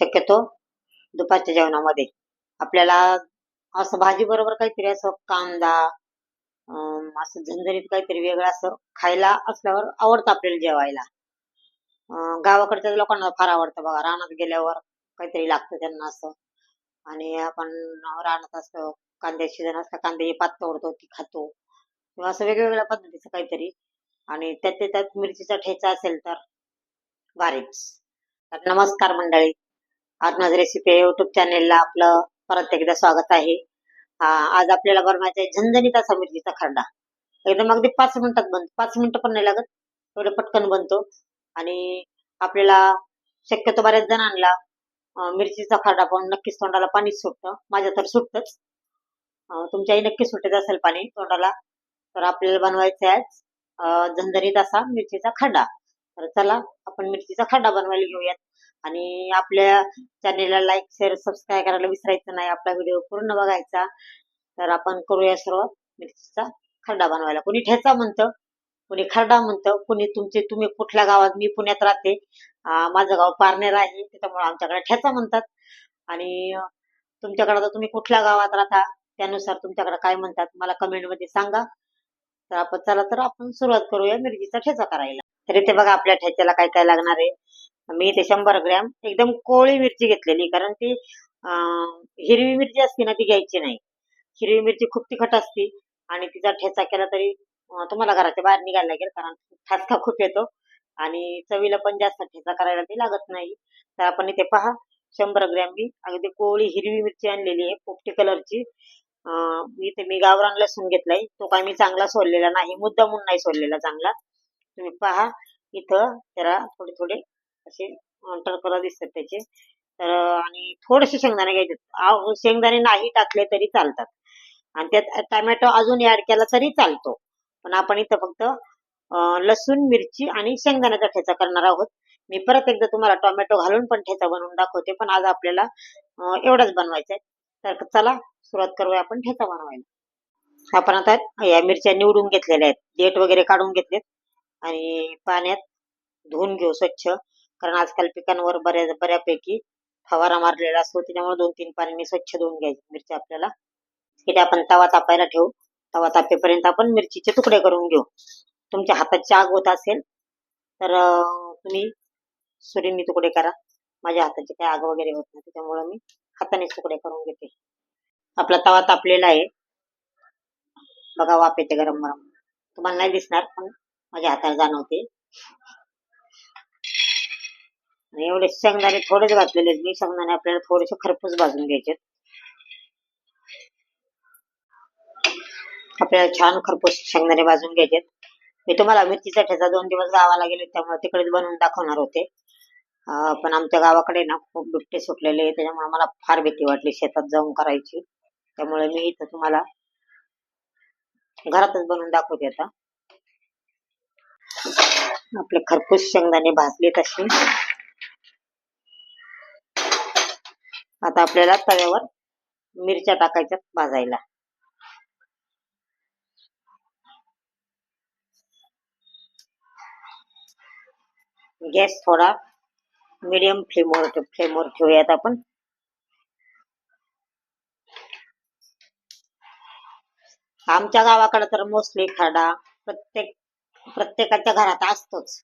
शक्यतो दुपारच्या जेवणामध्ये. आपल्याला असं भाजी बरोबर काहीतरी असं कांदा अं, असं झणझणीत काहीतरी वेगळं असं खायला असल्यावर आवडतं आपल्याला जेवायला. गावाकडच्या लोकांना फार आवडतं बघा. रानात गेल्यावर काहीतरी लागतं त्यांना असं. आणि आपण रानात असतो कांद्या शिजन असतं कांदे पात तोडतो ती खातो. किंवा असं वेगवेगळ्या पद्धतीचं काहीतरी. आणि त्यात ते त्यात मिरचीचा ठेचा असेल तर भारीच तर नमस्कार मंडळी. आज रेसिपी युट्यूब चॅनेलला आपलं परत एकदा स्वागत आहे. आज आपल्याला बनवायचा आहे झणझणीत असा मिरचीचा खरडा. एकदम अगदी पाच मिनिटात बनतो पाच मिनिटं पण नाही लागत. एवढं पटकन बनतो. आणि आपल्याला शक्यतो बऱ्याच जणांना आणला मिरचीचा खरडा पण नक्कीच तोंडाला पाणीच सुटतं. माझ्या तर सुटतंच. तुमच्याही नक्की सुटत असेल पाणी तोंडाला. तर आपल्याला बनवायचं आहे झंझणीत असा मिरचीचा खरडा. तर चला आपण मिरचीचा खड्डा बनवायला घेऊयात. आणि आपल्या चॅनेलला लाईक शेअर सबस्क्राईब करायला विसरायचं नाही. आपला व्हिडिओ पूर्ण बघायचा. तर आपण करूया सुरुवात. मिरचीचा खड्डा बनवायला. कोणी ठेचा म्हणतं कोणी खरडा म्हणतं कोणी तुमचे तुम्ही कुठल्या गावात? मी पुण्यात राहते. माझं गाव पारनेर आहे. त्याच्यामुळे आमच्याकडे ठेचा म्हणतात. आणि तुमच्याकडे तर तुम्ही कुठल्या गावात राहता? त्यानुसार तुमच्याकडे काय म्हणतात? मला कमेंटमध्ये सांगा. तर आपण चला तर आपण सुरुवात करूया मिरचीचा ठेचा करायला. तर इथे बघा आपल्या ठेच्याला काय काय लागणार आहे. मी इथे शंभर ग्रॅम एकदम कोळी मिरची घेतलेली कारण ती हिरवी मिरची असते ना ती घ्यायची नाही. हिरवी मिरची खूप तिखट असती आणि तिचा ठेचा केला तरी तुम्हाला घराच्या बाहेर निघायला लागेल कारण ठसका खूप येतो आणि चवीला पण जास्त ठेचा करायला ती लागत नाही. तर आपण इथे पहा शंभर ग्रॅम मी अगदी कोळी हिरवी मिरची आणलेली आहे पोपटी कलरची. अं, इथे मी गावरान लसूण घेतलाय तो काय मी चांगला सोललेला नाही मुद्दामून नाही सोललेला चांगला. तुम्ही पहा. इथं जरा थोडे थोडे असे टरकरा दिसतात त्याचे. तर आणि थोडेसे शेंगदाणे घ्यायचे. शेंगदाणे नाही टाकले तरी चालतात. आणि त्यात टोमॅटो अजून ऍड केला तरी चालतो. पण आपण इथं फक्त लसूण मिरची आणि शेंगदाण्याचा ठेचा करणार आहोत. मी परत एकदा तुम्हाला टोमॅटो घालून पण ठेचा बनवून दाखवते. पण आज आपल्याला एवढाच बनवायचा आहे. तर चला सुरुवात करूया आपण ठेचा बनवायला. आपण आता या मिरच्या निवडून घेतलेल्या आहेत. डेट वगैरे काढून घेतलेत. आणि पाण्यात धुवून घेऊ स्वच्छ. कारण आजकाल पिकांवर बऱ्या बऱ्यापैकी फवारा मारलेला असतो. त्याच्यामुळे दोन तीन पाण्याने स्वच्छ धुवून घ्यायची मिरची आपल्याला. इथे आपण तवा तापायला ठेवू तवा तापेपर्यंत आपण मिरचीचे तुकडे करून घेऊ. तुमच्या हाताची आग होत असेल तर तुम्ही सुरीने तुकडे करा. माझ्या हाताची काही आग वगैरे होत नाही त्याच्यामुळे मी हाताने तुकडे करून घेते. आपला तवा तापलेला आहे. बघा वाफ येते गरम गरम तुम्हाला नाही दिसणार पण माझ्या हाताला जाणवते. एवढे शेंगदाणे थोडेच घातलेले आहेत. मी शेंगदाणे आपल्याला थोडेसे खरपूस भाजून घ्यायचे आपल्याला छान खरपूस शेंगदाणे भाजून घ्यायचे मी तुम्हाला मिरचीचा ठेचा दोन दिवस गावाला गेले त्यामुळे तिकडेच बनवून दाखवणार होते. पण आमच्या गावाकडे ना खूप बिबटे सुटलेले त्याच्यामुळे मला फार भीती वाटली शेतात जाऊन करायची. त्यामुळे मी इथं तुम्हाला घरातच बनवून दाखवते आता. आपले खरपूस शेंगदाणे भाजले तसे आता आपल्याला तव्यावर मिरच्या टाकायच्या भाजायला. गॅस थोडा मीडियम फ्लेमवर फ्लेमवर ठेवूयात आपण. आमच्या गावाकडे तर मोस्टली खाडा प्रत्येक प्रत्येकाच्या घरात असतोच.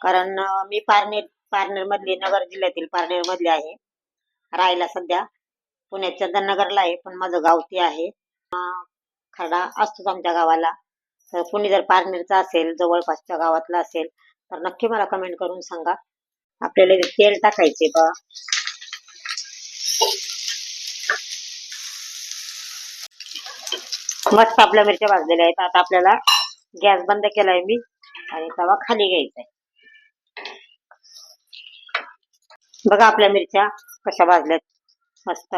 कारण मी पारनेर पारनेर मधली नगर जिल्ह्यातील पारनेर मधली आहे. राहायला सध्या पुण्यात चंदननगरला आहे पण माझं गाव ते आहे. खरडा असतोच आमच्या गावाला. तर कुणी जर पारनेरचा असेल जवळपासच्या गावातला असेल तर नक्की मला कमेंट करून सांगा. आपल्याला तेल टाकायचे बा मस्त आपल्या मिरच्या भाजलेल्या आहेत. आता आपल्याला गॅस बंद केलाय मी आणि तवा खाली घ्यायचा आहे बघा आपल्या मिरच्या कशा भाजल्यात. मस्त.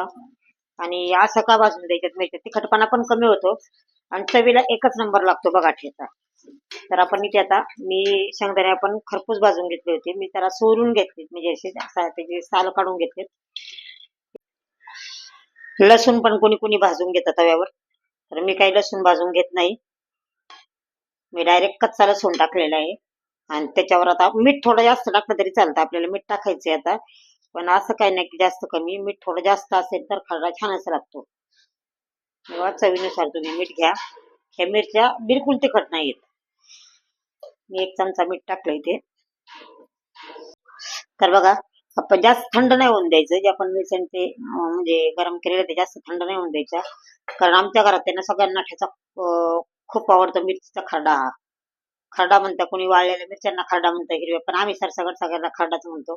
आणि असं का भाजून द्यायच्यात मिरच्या? तिखटपणा पण कमी होतो आणि चवीला एकच नंबर लागतो बघा ठेचा. तर आपण इथे आता मी शेंगदाणे आपण खरपूस भाजून घेतले होते. मी त्याला सोलून घेतले. म्हणजे असे त्याचे साल काढून घेतले. लसूण पण कोणी कोणी भाजून घेतात तव्यावर. तर मी काही लसूण भाजून घेत नाही. मी डायरेक्ट कच्चा लसूण टाकलेला आहे. आणि त्याच्यावर आता मीठ थोडं जास्त टाकलं तरी चालतं. आपल्याला मीठ टाकायचंय आता. पण असं काही नाही की जास्त कमी. मीठ थोडं जास्त असेल तर खरडा छानच लागतो. तेव्हा चवीनुसार तुम्ही मीठ घ्या. ह्या मिरच्या बिलकुल तिखट नाहीत मी एक चमचा मीठ टाकलं इथे. तर बघा आपण जास्त थंड नाही होऊन द्यायचं. जे आपण मिरच्यांचे ते म्हणजे गरम केलेलं ते जास्त थंड नाही होऊन द्यायचं. कारण आमच्या घरात त्यांना सगळ्यांना ठेचा खूप आवडतं मिरचीचा खरडा. हा खरडा म्हणता कोणी वाळलेल्या मिरच्यांना खरडा म्हणता हिरव्या पण आम्ही सरसकट सगळ्यांना खरडाच म्हणतो.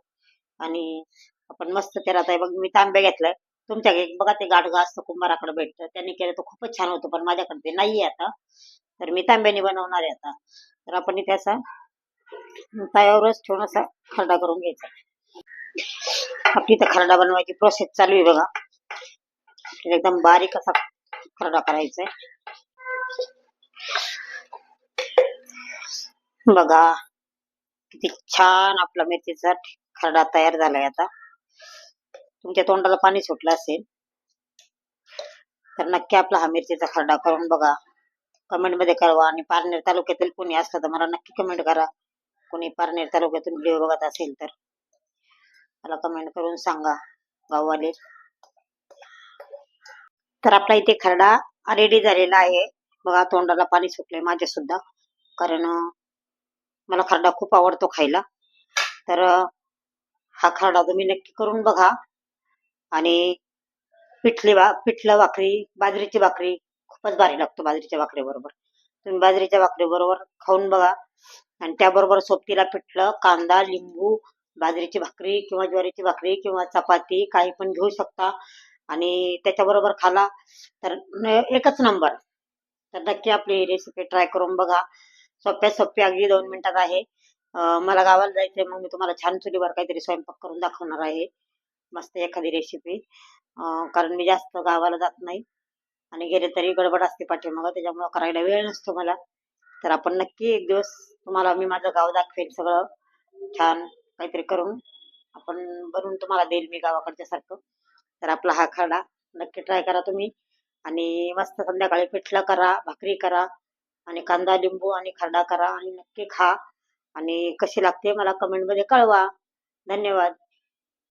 आणि आपण मस्त ते आता बघ मी तांबे घेतलाय. तुमच्या घरी बघा ते गाठगा असतं कुंभाराकडे भेटतं. त्यांनी केलं तर खूपच छान होतं पण माझ्याकडे ते नाहीये आता. तर मी तांब्याने बनवणार आहे आता. तर आपण इथे असा तयावरच ठेवून असा खरडा करून घ्यायचा. आपली इथं खरडा बनवायची प्रोसेस चालू आहे बघा. एकदम बारीक असा खरडा करायचा आहे बघा किती छान आपला मेथीचा खरडा तयार झालाय आता. तुमच्या तोंडाला पाणी सुटलं असेल तर नक्की आपला हा मिरचीचा खरडा करून बघा. कमेंटमध्ये कळवा आणि पारनेर तालुक्यातील कोणी असलं तर मला नक्की कमेंट करा. कोणी पारनेर तालुक्यातून व्हिडिओ बघत असेल तर मला कमेंट करून सांगा गाववाले. तर आपला इथे खरडा रेडी झालेला आहे. बघा तोंडाला पाणी सुटलंय माझ्या सुद्धा कारण मला खरडा खूप आवडतो खायला. तर हा खरडा तुम्ही नक्की करून बघा. आणि पिठली बा पिठलं भाकरी बाजरीची भाकरी खूपच भारी लागतो बाजरीच्या भाकरी बरोबर तुम्ही बाजरीच्या भाकरी बरोबर खाऊन बघा. आणि त्याबरोबर सोबतीला पिठलं कांदा लिंबू बाजरीची भाकरी किंवा ज्वारीची भाकरी किंवा चपाती काही पण घेऊ शकता. आणि त्याच्याबरोबर खाला. तर एकच नंबर. तर नक्की आपली रेसिपी ट्राय करून बघा. सोप्या सोपी अगदी दोन मिनिटात आहे. मला गावाला जायचंय मग मी तुम्हाला छान चुलीवर काहीतरी स्वयंपाक करून दाखवणार आहे. मस्त एखादी रेसिपी कारण मी जास्त गावाला जात नाही आणि गेले तरी गडबड असते पाठीमागं त्याच्यामुळं करायला वेळ नसतो मला. तर आपण नक्की एक दिवस तुम्हाला मी माझं गाव दाखवेल सगळं. छान काहीतरी करून आपण बनवून तुम्हाला देईल मी गावाकडच्या सारखं. तर आपला हा खरडा नक्की ट्राय करा तुम्ही. आणि मस्त संध्याकाळी पिठलं करा भाकरी करा. आणि कांदा लिंबू आणि खरडा करा आणि नक्की खा. आणि कशी लागते मला कमेंटमध्ये कळवा. धन्यवाद.